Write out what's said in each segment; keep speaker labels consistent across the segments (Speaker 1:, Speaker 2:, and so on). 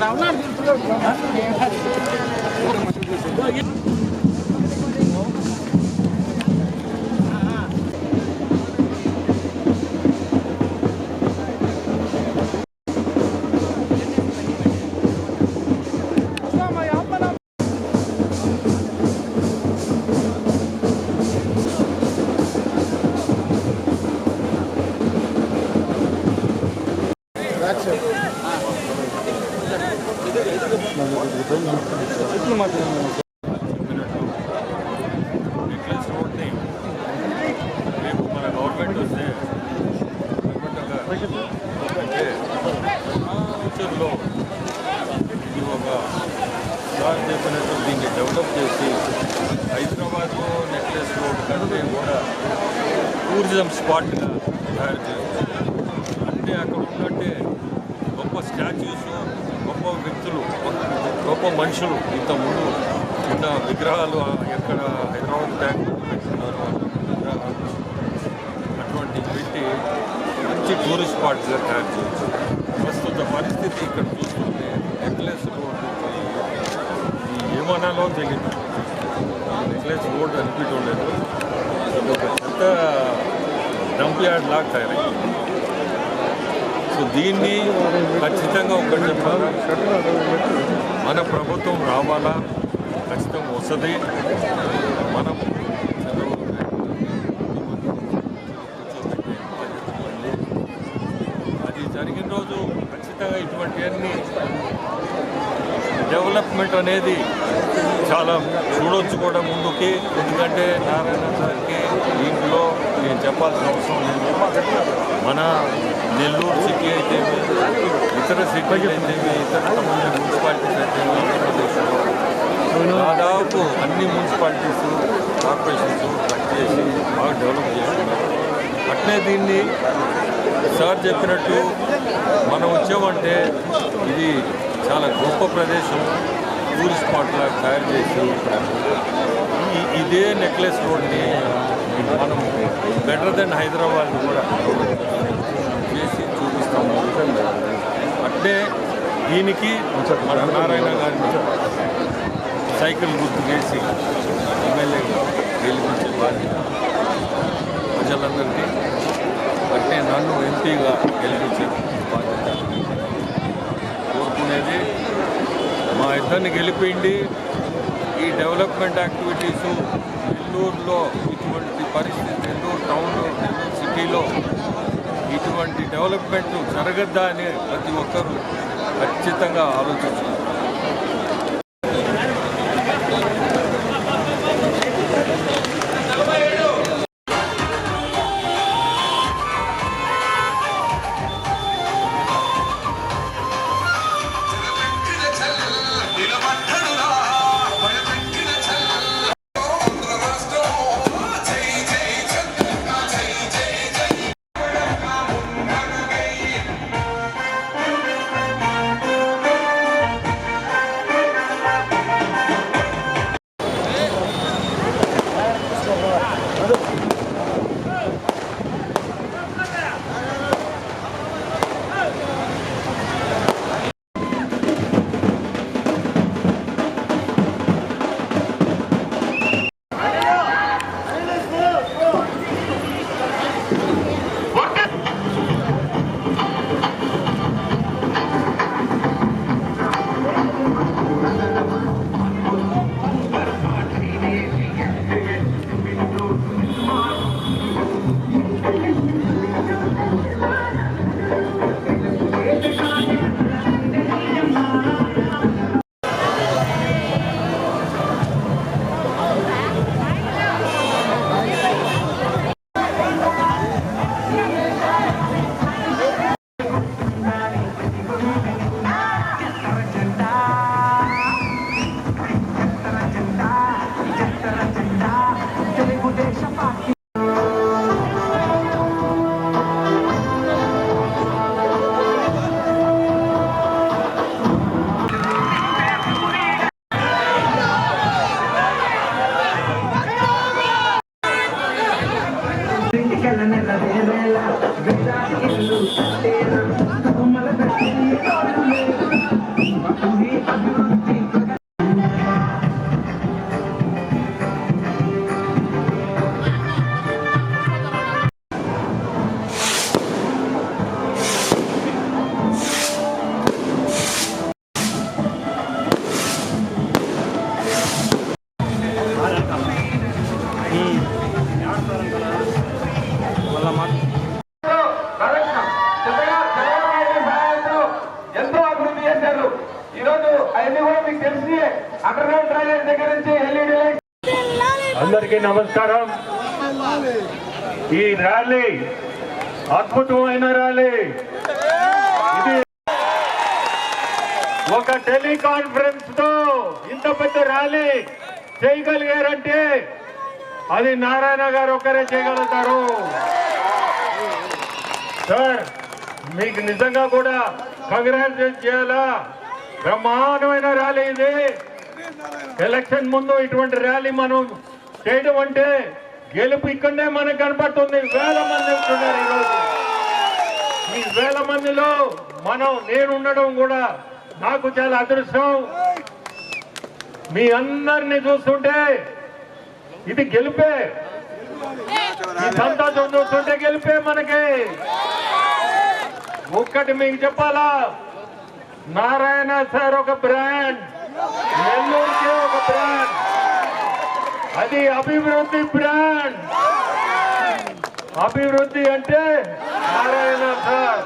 Speaker 1: అక్కడ ఉన్నాడు.
Speaker 2: రేపు మన గవర్నమెంట్ వస్తే ఫ్యూచర్లో ఇది ఒక సార్ చెప్పినట్టు దీన్ని డెవలప్ చేసి హైదరాబాద్లో నెక్లెస్ రోడ్ కంటే కూడా టూరిజం స్పాట్గా తయారు చేయాలి అంటే అక్కడ ఉన్నట్టే గొప్ప స్టాచ్యూస్ గొప్ప వ్యక్తులు గొప్ప మనుషులు ఇంత ముందు చిన్న విగ్రహాలు ఎక్కడ హైదరాబాద్ ట్యాంక్ పెట్టుకున్నారు అటువంటి పెట్టి మంచి టూరిస్ట్ స్పాట్గా తయారు చేయొచ్చు ప్రస్తుత పరిస్థితి ఇక్కడ చూస్తుంటే నెక్లెస్ రోడ్డు ఈ ఏమనాలో తెలియదు నెక్లెస్ రోడ్ అనిపించడం లేదు ఒక పెద్ద డంప్ యార్డ్ లాగా తయారైంది. సో దీన్ని ఖచ్చితంగా ఒకటి చెప్పాలి. మన ప్రభుత్వం రావాలా? ఖచ్చితంగా వస్తుంది. మనం అది జరిగిన రోజు ఖచ్చితంగా ఇటువంటివన్నీ డెవలప్మెంట్ అనేది చాలా చూడొచ్చు కూడా ముందుకి. ఎందుకంటే నారాయణ సార్ చెప్పాల్సిన అవసరం లేదు. మన నెల్లూరు సిటీ అయితే ఇతర సిటీలు అయితే ఇతర తమిళ మున్సిపాలిటీస్ అయితే ఆంధ్రప్రదేశ్లో దాదాపు అన్ని మున్సిపాలిటీస్ కార్పొరేషన్స్ కట్ చేసి బాగా డెవలప్ చేస్తున్నారు. అట్నే దీన్ని సార్ చెప్పినట్టు మనం వచ్చామంటే ఇది చాలా గొప్ప ప్రదేశం. టూరిస్ట్ స్పాట్ లాగా తయారు చేసి ఈ- ఇదే నెక్లెస్ రోడ్ని మనం బెటర్ దెన్ హైదరాబాద్ కూడా చేసి చూపిస్తాము. అంటే దీనికి మన నారాయణ గారిని సైకిల్ గుర్తు చేసి ఎమ్మెల్యే గెలిపించే బాధ్యత ప్రజలందరికీ. అంటే నన్ను ఎంపీగా గెలిపించే బాధ్యత కోరుకునేది మా ఇద్దరిని గెలిపిండి ఈ డెవలప్మెంట్ యాక్టివిటీస్ నెల్లూరులో ఇటువంటి పరిస్థితి నెల్లూరు టౌన్లో నెల్లూరు సిటీలో ఇటువంటి డెవలప్మెంట్ జరగద్దా అని ప్రతి ఒక్కరూ ఖచ్చితంగా
Speaker 1: ఆలోచిస్తున్నారు ನನ್ನ ಬೇಡ
Speaker 3: అందరికీ నమస్కారం. ఈ ర్యాలీ అద్భుతమైన ర్యాలీ. ఇది ఒక టెలికాన్ఫరెన్స్తో ఇంత పెద్ద ర్యాలీ చేయగలిగారంటే అది నారాయణ గారు ఒక్కరే చేయగలుగుతారు. సార్ మీకు నిజంగా కూడా కంగ్రాచులేట్ చేయాలా? బ్రహ్మాండమైన ర్యాలీ ఇది. ఎలక్షన్ ముందు ఇటువంటి ర్యాలీ మనం చేయడం అంటే గెలుపు ఇక్కడనే మనకు కనపడుతుంది. వేల మంది ఉంటున్నారు ఈరోజు ఈ వేల మందిలో మనం నేను ఉండడం కూడా నాకు చాలా అదృష్టం. మీ అందరిని చూస్తుంటే ఇది గెలుపే. ఈ సంతోషం చూస్తుంటే గెలిపే మనకి. ఒక్కటి మీకు చెప్పాలా? నారాయణ సార్ ఒక బ్రాండ్. నెల్లూరుకి ఒక బ్రాండ్. అది అభివృద్ధి బ్రాండ్. అభివృద్ధి అంటే నారాయణ సార్.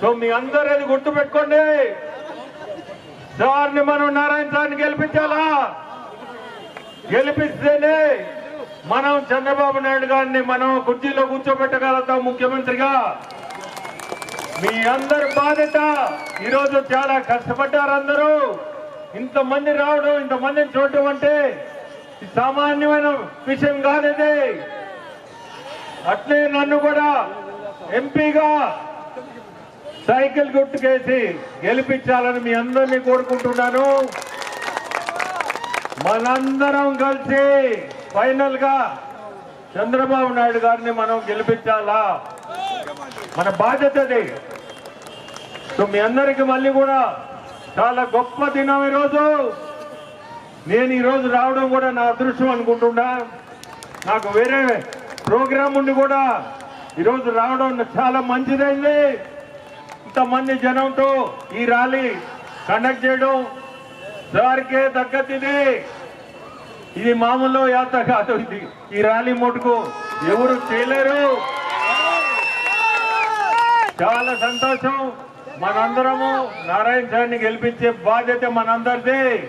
Speaker 3: సో మీ అందరూ అది గుర్తుపెట్టుకోండి. సార్ని మనం నారాయణ సార్ని గెలిపించాలా? గెలిపిస్తేనే మనం చంద్రబాబు నాయుడు గారిని మనం కుర్చీలో కూర్చోబెట్టగలుగుతాం ముఖ్యమంత్రిగా. మీ అందరి బాధ్యత. ఈరోజు చాలా కష్టపడ్డారు అందరూ. ఇంతమంది రావడం ఇంతమందిని చూడటం అంటే సామాన్యమైన విషయం కాదది అట్లే నన్ను కూడా ఎంపీగా సైకిల్ గుర్తుకేసి గెలిపించాలని మీ అందరినీ కోరుకుంటున్నాను. మనందరం కలిసి ఫైనల్గా చంద్రబాబు నాయుడు గారిని మనం గెలిపించాలా? మన బాధ్యత సో మీ అందరికి మళ్ళీ కూడా చాలా గొప్ప దినం ఈరోజు. నేను ఈరోజు రావడం కూడా నా అదృష్టం అనుకుంటున్నా. నాకు వేరే ప్రోగ్రాం ఉండి కూడా ఈరోజు రావడం చాలా మంచిదైంది. ఇంతమంది జనంతో ఈ ర్యాలీ కండక్ట్ చేయడం సార్కే తగ్గతిది. ఇది మామూలు యాత్ర కాదు ఇది. ఈ ర్యాలీ మటుకు ఎవరు చేయలేరు. చాలా సంతోషం. మనందరము నారాయణ సార్ని గెలిపించే బాధ్యత మనందరిది.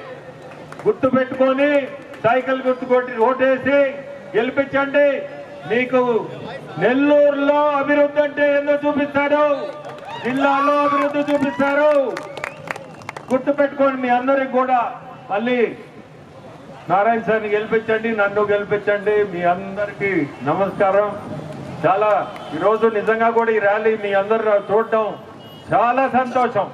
Speaker 3: గుర్తు పెట్టుకొని సైకిల్ గుర్తుకొట్టి ఓటేసి గెలిపించండి. మీకు నెల్లూరులో అభివృద్ధి అంటే ఏందో చూపిస్తారు? జిల్లాలో అభివృద్ధి చూపిస్తారు. గుర్తు పెట్టుకోండి మీ అందరికి కూడా మళ్ళీ నారాయణ సార్ని గెలిపించండి నన్ను గెలిపించండి. మీ అందరికి నమస్కారం. చాలా ఈరోజు నిజంగా కూడా ఈ ర్యాలీ మీ అందరు చూడటం చాలా సంతోషం.